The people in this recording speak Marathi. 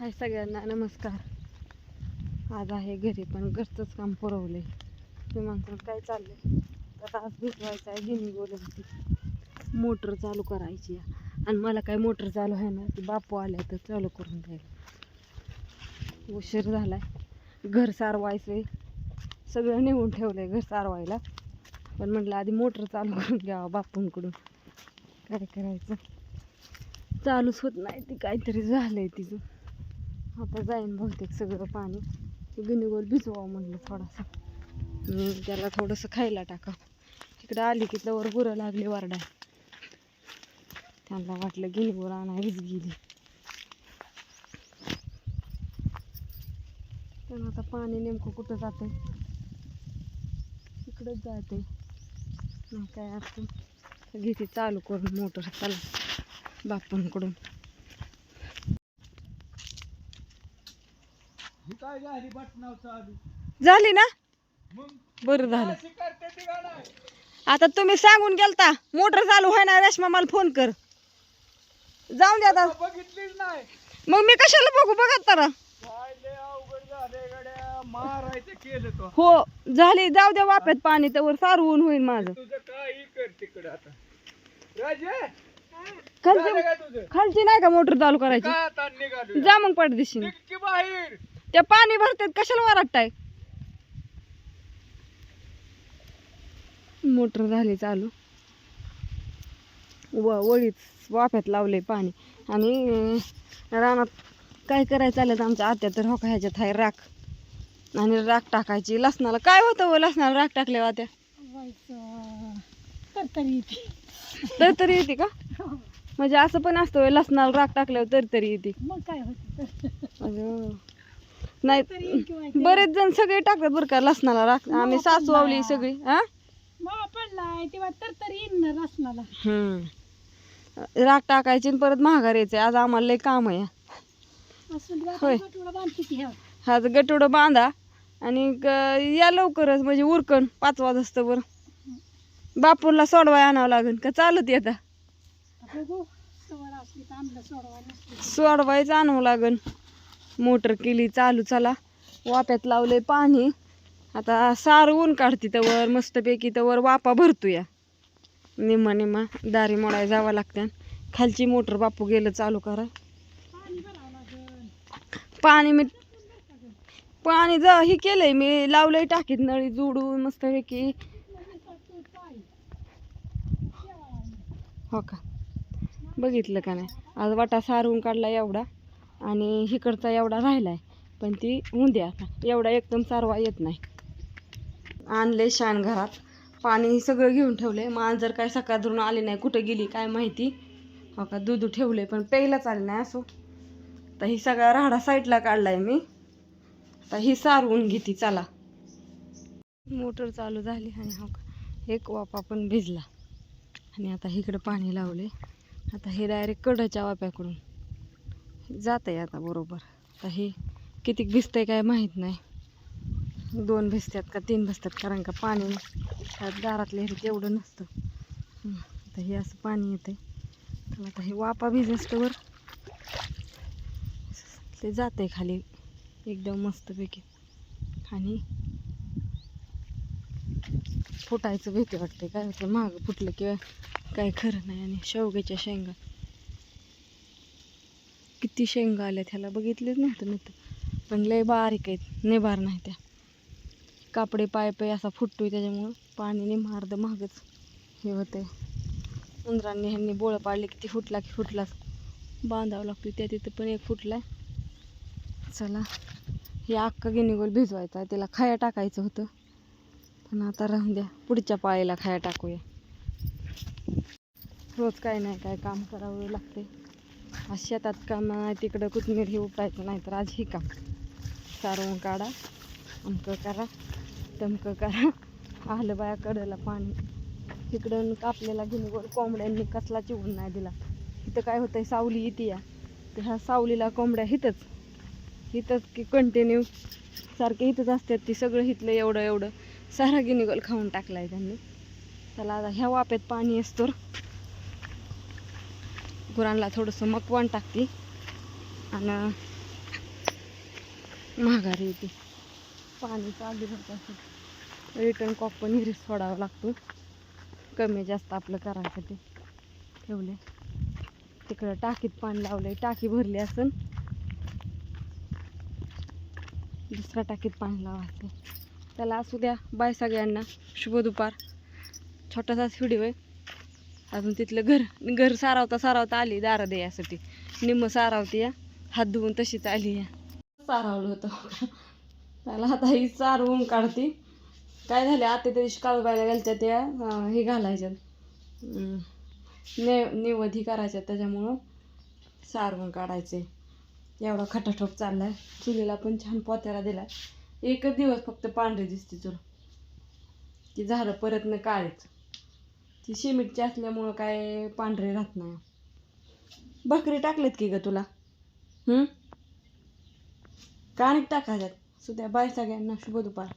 हाय सगळ्यांना नमस्कार. आज आहे घरी पण घरचंच काम पुरवले ते काय चाललंय? तर आज भिजवायचं आहे गिनी बोलायची मोटर चालू करायची आणि मला काय मोटर चालू आहे ना ती बापू आल्या तर चालू करून द्यायला. उशीर झालाय. घर सारवायचं सगळं नेऊन ठेवलंय घर सारवायला. पण म्हटलं आधी मोटर चालू करून घ्यावा बापूंकडून. काय करायचं? चालूच होत नाही ती काहीतरी झालंय तिचं. आता जाईन बहुतेक सगळं पाणी. गिनीगोल भिजवावं म्हणलं थोडासा. आणि त्याला थोडंसं खायला टाका इकडं आली की तवर गुरं लागली वरडा त्यांना वाटलं गिनीगोल आणा वीज गेली पण आता पाणी नेमकं कुठं जाते इकडंच जाते नाही काय असतं घेते चालू करून मोटर चाल. बापांकडून. काय झाली बटनाव चालू? झाली ना? मग बरं झालं. अशी करते ती गाणं? आता तुम्ही सांगून गेलता मोटर चालू आहे ना रेशमा मला फोन कर. जाऊन द्या आता. बघितलीच नाही. मग मी कशाला बघू बघत तर? काय लय अवघड झाले गड्या. मारायचं केलं तो. हो झाली. जाऊ द्या वाप्यात पाणी त्यावर सारवून होईल माझं. तुझं काही कर तिकडं आता. राजे! खालची तुझं? खालची नाही का मोटर चालू करायची? काय आता निघालो? जा मग पडदिशी निघ बाहेर. त्या पाणी भरतात कशाला वराटताय मोटर झाली चालू. व वळीत वाफ्यात लावले पाणी. आणि रानात काय करायचं चाललं आमच्या आत्या तर हो का ह्याच्यात आहे राख. आणि राख टाकायची. लसणाला काय होतं व लसणाला राख टाकल्या आत्या? तर तरी येते. का? म्हणजे असं पण असतं लसणाला राख टाकल्यावर तर तरी येते. मग काय होत. नाही बरेच जण सगळे टाकतात बरं का लसणाला राख आम्ही सासू आवली सगळी हा? मग पडलाय तेव्हा तर तरी येईन ना रसनाला हम्म. राख टाकायची आणि परत महागार यायचे आज आम्हाला लय काम आहे. होय. आज गटोडं बांधा आणि ग- या लवकरच म्हणजे उरकन पाच वाजता बरं. बापूला सोडवाय आणावं लागेल का? चालत येता बघू सवड असली तर आणलं सोडवा नसली सोडवायचं आणावं लागेल मोटर केली चालू चला. वाप्यात लावले पाणी. आता सार ऊन काढते त्यावर मस्तपैकी त्यावर वापा भरतो या निम्मा निम्मा दारी मोडाय जावं लागते खालची मोटर बापू गेलं चालू करा. पाणी पाणी मी पाणी ज हे केलंय मी लावलंय टाकीत नळी जोडून मस्तपैकी. हो का? बघितलं का नाही? आज वाटा सारवून काढला एवढा. आणि हिकडचा एवढा राहिला आहे पण ती उद्या आता. एवढा एकदम सारवा येत नाही. आणले शान घरात. पाणी सगळं घेऊन ठेवले मांजर काय सकाळ धरून आली नाही कुठं गेली काय माहिती? हो का दूध ठेवले पण प्यायलाच आले नाही असो. तर ही सगळा राहडा साईडला काढलाय मी. तर ही सारवून घेते चला. मोटर चालू झाली आणि हो का एक वापा पण भिजला. आणि आता इकडं पाणी लावले आता हे डायरेक्ट कडच्या वाप्याकडून. जात आहे आता बरोबर. आता हे किती भिजतंय काय माहीत नाही. दोन भिजतात का तीन भिजतात कारण का पाणी त्यात दारातले हे तेवढं नसतं. आता हे असं पाणी येतं तर आता हे वापा भिजस्तवर ते जात आहे खाली एकदम मस्तपैकी. आणि फुटायचं भीती वाटते. काय होतं मागं फुटलं किंवा काय खरं नाही आणि शेवग्याच्या शेंगा. किती शेंगा आल्या त्याला बघितलेच नव्हतं मी तर. पण लय बारीक आहेत निभार नाही त्या. कापडे पाय पाय असा फुटतोय त्याच्यामुळं पाणी निमार्द महागच हे होते उंदरांनी ह्यांनी बोळं पाडले की ती फुटला की फुटलाच बांधावं लागतो त्या तिथं पण एक फुटलाय चला हे अख्खा गिनीगोल भिजवायचा आहे त्याला खाया टाकायचं होतं. पण आता राहून द्या पुढच्या पाळीला खाया टाकूया. रोज काय नाही काय काम करावं लागते आज शेतात काम नाही तिकडं कोथिंबीर हे उपटायचं नाही तर आज हे काम. सारवून काढा अमकं करा तमकं करा. आलं बाया कडला पाणी. तिकडं कापलेला गिनीगोल कोंबड्यांनी कसला चिवून नाही दिला. इथं काय होतंय सावली इथे या. तर ह्या सावलीला कोंबड्या हिथंच हिथंच की कंटिन्यू सारखे हिथंच असतात ती सगळं हिथलं एवढं एवढं. सारा गिनिगोल खाऊन टाकला आहे त्यांनी. त्याला आता ह्या वाप्यात पाणी असतो गुरांना थोडंसं मकवान टाकते. आणि महागारी येते. पाणी चालू होत रिटर्न कॉप पण हिरीत सोडावा लागतो. कमी जास्त आपलं करायसाठी ठेवले तिकडं टाकीत पाणी लावलंय. टाकी भरली असून. दुसऱ्या टाकीत पाणी लावायचं. त्याला असू द्या. बाय सगळ्यांना. शुभ दुपार. छोटासाच व्हिडिओ आहे. अजून तिथलं घर घर सारावता सारावता आली दारा द्यायसाठी निम्म सारावती या. हात धुवून तशीच आली या. सारावलं होतं. त्याला आता ही सारवून काढते. काय झाले आता तरी काळूबायला घालच्या त्या हे घालायच्यात अं, निवध निवधी करायच्या त्याच्यामुळं सारवून काढायचे. एवढा खटाठोप चाललाय. चुलीला पण छान पोत्याला दिला एकच दिवस फक्त पांढरी दिसते चुल. ती झालं परत न काळेच. ती सिमेंटची असल्यामुळं काय पांढरे राहत नाही. भाकरी टाकलेत की ग तुला? कानिक टाकायच्यात? सुद्या बाय सगळ्यांना शुभ दुपार